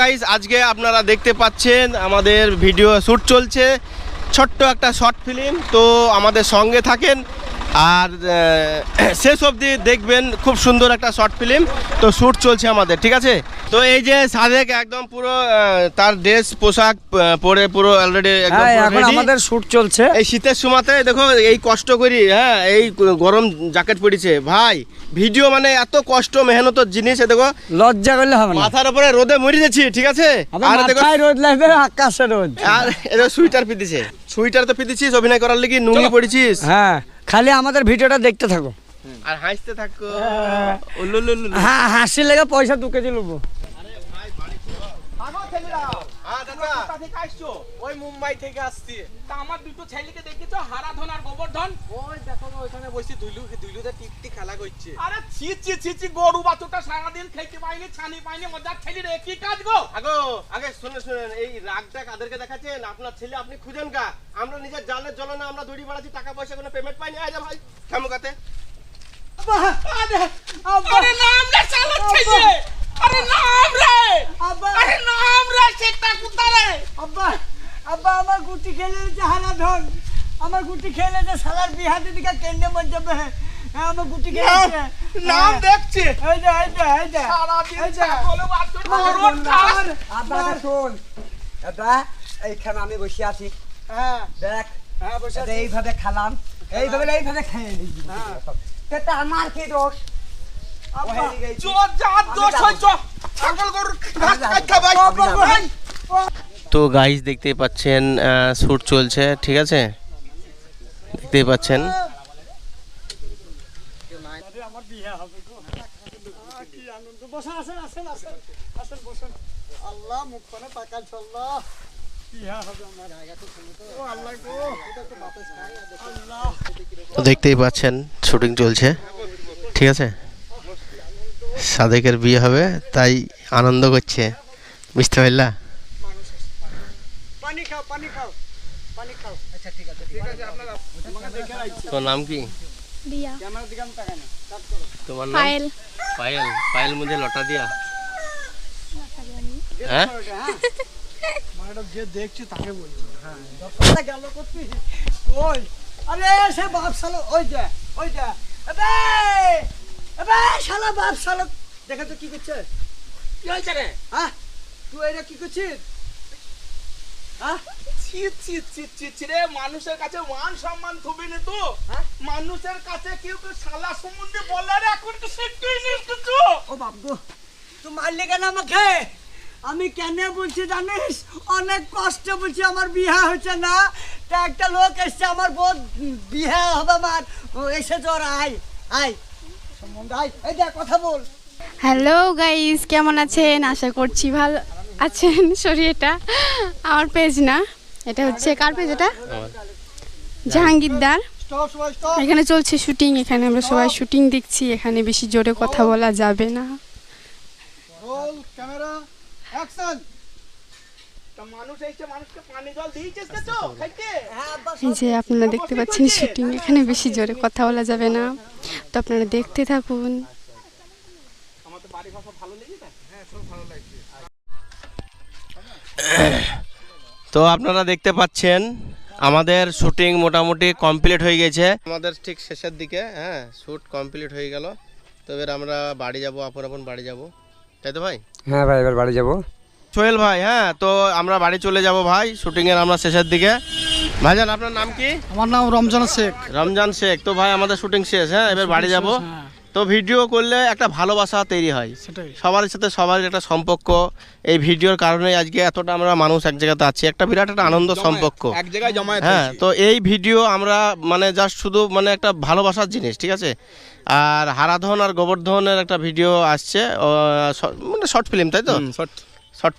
Guys আজকে আপনারা দেখতে পাচ্ছেন আমাদের ভিডিও শ্যুট চলছে। ছোট্ট একটা শর্ট ফিল্ম তো আমাদের সঙ্গে থাকেন আর শেষ অবধি দেখবেন খুব সুন্দর একটা শর্ট ফিল্ম তো শ্যুট চলছে আমাদের ঠিক আছে? তো এই যে সাদেক একদম পুরো তার ড্রেস পোশাক পরে পুরো অলরেডি একদম হ্যাঁ এখন আমাদের শ্যুট চলছে। এই শীতের সময়তে দেখো এই কষ্ট করি হ্যাঁ এই গরম জ্যাকেট পড়েছে। ভাই ভিডিও মানে এত কষ্ট মেহনতর জিনিস এ দেখো লজ্জা করলে হবে না। মাথার উপরে রোদে মরে যাচ্ছি ঠিক আছে? আর দেখো রোদ লাগবে আকাশে রোদ। আর এটা সুইটার পিতেছে সুইটার তো পিতেছিস অভিনয় করার লাগি নুঙ্গি পড়েছিস। হ্যাঁ। খালি আমাদের ভিডিওটা দেখতে থাকো আর হাসতে থাকো। হ্যাঁ হাসি লেগে পয়সা দু কেজি নেব হ্যাঁ, দাদা। ওই মুম্বাই থেকে আসছি। তা আমার দুটো ছেলেকে দেখেছ হারাধন আর গোবর্ধন? ওই দেখো না ওইখানে বসে টিপটি খেলা করছে। আরে ছি ছি ছি ছি গরু বাছুরটা সারাদিন খেতে পাইনি ছানি পাইনি মজার ছেলে রে কি কাজ গো? আগো আগে শুনে শুনেন এই রাগটা কাদেরকে দেখাচ্ছেন? আপনার ছেলে আপনি খুঁজেন কা আমরা নিজের জালের জ্বলনে আমরা দড়ি বাড়াচ্ছি টাকা পয়সা কোনো পেমেন্ট পাইনি। আয় ভাই খামুকাতে আরে আরে নাম রে চালাচ্ছে আরে নাম রে! আরে নাম রে সেটা কোথায়? রে আব্বা আব্বা আমার গুটি খেলে যে হারা ধন। আমার গুটি খেলে যে সালার বিহা দিদিকে কেন্দ্রে মন যাবে। হ্যাঁ আমার গুটি খেলেছে নাম দেখছে। এই যে এই যে এই যে। সারাদিন এই ছাগল বাছুর গরুর খাস আব্বা শোন। এটা এইখানে আমি বসে আছি। হ্যাঁ। দেখ হ্যাঁ বসে এইভাবে খেলাম। এইভাবে এইভাবে খেয়ে নিবি এটা আমার কি দোষ? তো গাইস দেখতেই পাচ্ছেন শ্যুট চলছে ঠিক আছে? দেখতেই পাচ্ছেন। আল্লাহ মুখ তো দেখতেই পাচ্ছেন শুটিং চলছে ঠিক আছে? সাদেকের বিয়ে হবে তাই আনন্দ করছে। বুঝতে পারলা? পানি খাও পানি খাও পানি খাও। আচ্ছা ঠিক আছে ঠিক আছে আপনারা দেখে রাখছি তোমার নাম কি? দিয়া। ক্যামেরার দিকে আমি তাকাই না কাট করো। তোমার নাম? পায়েল পায়েল মুঝে লটা দিয়া। হ্যাঁ? যে দেখছি তাকে বলছি। হ্যাঁ গেল করতে আরে সে বাপ শালো ওই যা ওই যা এবে এবে শালা বাপ শালো। দেখে তো কি করছে? কি হইছে রে? হ্যাঁ তুই এটা কি করছিস? মানুষের কাছে মান সম্মান থুবি নি তো। হ্যাঁ? মানুষের কাছে কেউ কেউ শালা সম্বন্ধে বলে রে এখন তো শিখতেই নিস কিছু। ও গো তুই মারলি কেন আমাকে? আমি কেন বলছি জানিস? অনেক কষ্ট বলছি আমার বিয়ে হচ্ছে না। তা একটা লোক এসছে আমার বোধ বিয়ে হবে আমার। এসে তোর আয় আয় হ্যালো গাইস কেমন আছেন? আশা করছি ভালো আছেন। সরি এটা আমার পেজ না। এটা হচ্ছে কার পেজ এটা? জাহাঙ্গীরদার। এখানে চলছে শুটিং এখানে আমরা সবাই শুটিং দেখছি। এখানে বেশি জোরে কথা বলা যাবে না। রোল ক্যামেরা অ্যাকশন এই যে আপনারা দেখতে পাচ্ছেন শুটিং এখানে বেশি জোরে কথা বলা যাবে না। তো আপনারা দেখতে থাকুন। তো বাড়ি ভাষা ভালো লেগেছে? তো আপনারা দেখতে পাচ্ছেন আমাদের শুটিং মোটামুটি কমপ্লিট হয়ে গেছে। আমাদের ঠিক শেষের দিকে হ্যাঁ শ্যুট কমপ্লিট হয়ে গেল। তো এবার আমরা বাড়ি যাব আপন আপন বাড়ি যাব। তাই তো ভাই? হ্যাঁ ভাই এবার বাড়ি যাব। সোহেল ভাই হ্যাঁ তো আমরা বাড়ি চলে যাব ভাই শুটিংয়ের আমরা শেষের দিকে। ভাইজান আপনার নাম কি? আমার নাম রমজান শেখ। রমজান শেখ তো ভাই আমাদের শুটিং শেষ হ্যাঁ এবার বাড়ি যাব। তো ভিডিও করলে একটা ভালোবাসা তৈরি হয়। সেটাই। সবার সাথে সবার একটা সম্পর্ক এই ভিডিওর কারণে আজকে এতটা আমরা মানুষ এক জায়গাতে আছি। একটা বিরাট একটা আনন্দ সম্পর্ক। এক জায়গায় জমায়েত হ্যাঁ তো এই ভিডিও আমরা মানে জাস্ট শুধু মানে একটা ভালোবাসার জিনিস ঠিক আছে? আর হারাধন আর গোবর্ধনের একটা ভিডিও আসছে মানে শর্ট ফিল্ম তাই তো? Short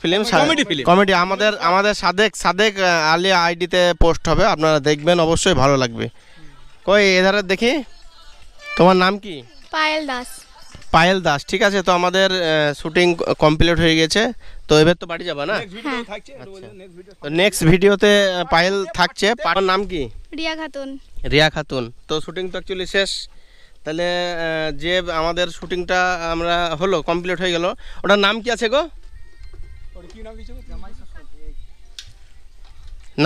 film Comedy film. Comedy. আমাদের আমাদের সাদেক সাদেক আলী আইডিতে পোস্ট হবে আপনারা দেখবেন অবশ্যই ভালো লাগবে। কই এধারে দেখি। তোমার নাম কি? পায়েল দাস। পায়েল দাস ঠিক আছে তো আমাদের শুটিং কমপ্লিট হয়ে গেছে তো এবার তো বাড়ি যাবা না? তো নেক্সট ভিডিওতে পায়েল থাকছে। পার নাম কি? রিয়া খাতুন। রিয়া খাতুন। তো শুটিং তো অ্যাকচুয়ালি শেষ। তাহলে যে আমাদের শুটিংটা আমরা হলো কমপ্লিট হয়ে গেল। ওটার নাম কি আছে গো?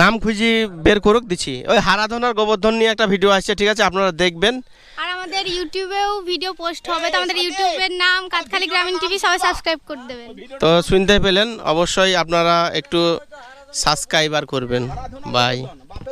নাম খুঁজি বের করুক দিছি ওই হারাধনার গোবর্ধন নিয়ে একটা ভিডিও আসছে ঠিক আছে? আপনারা দেখবেন। আর আমাদের ইউটিউবেও ভিডিও পোস্ট হবে। তো আমাদের ইউটিউবের নাম কাতখালি গ্রামীণ টিভি সবাই সাবস্ক্রাইব করে দেবেন। তো শুনতে পেলেন অবশ্যই আপনারা একটু সাবস্ক্রাইবার করবেন। বাই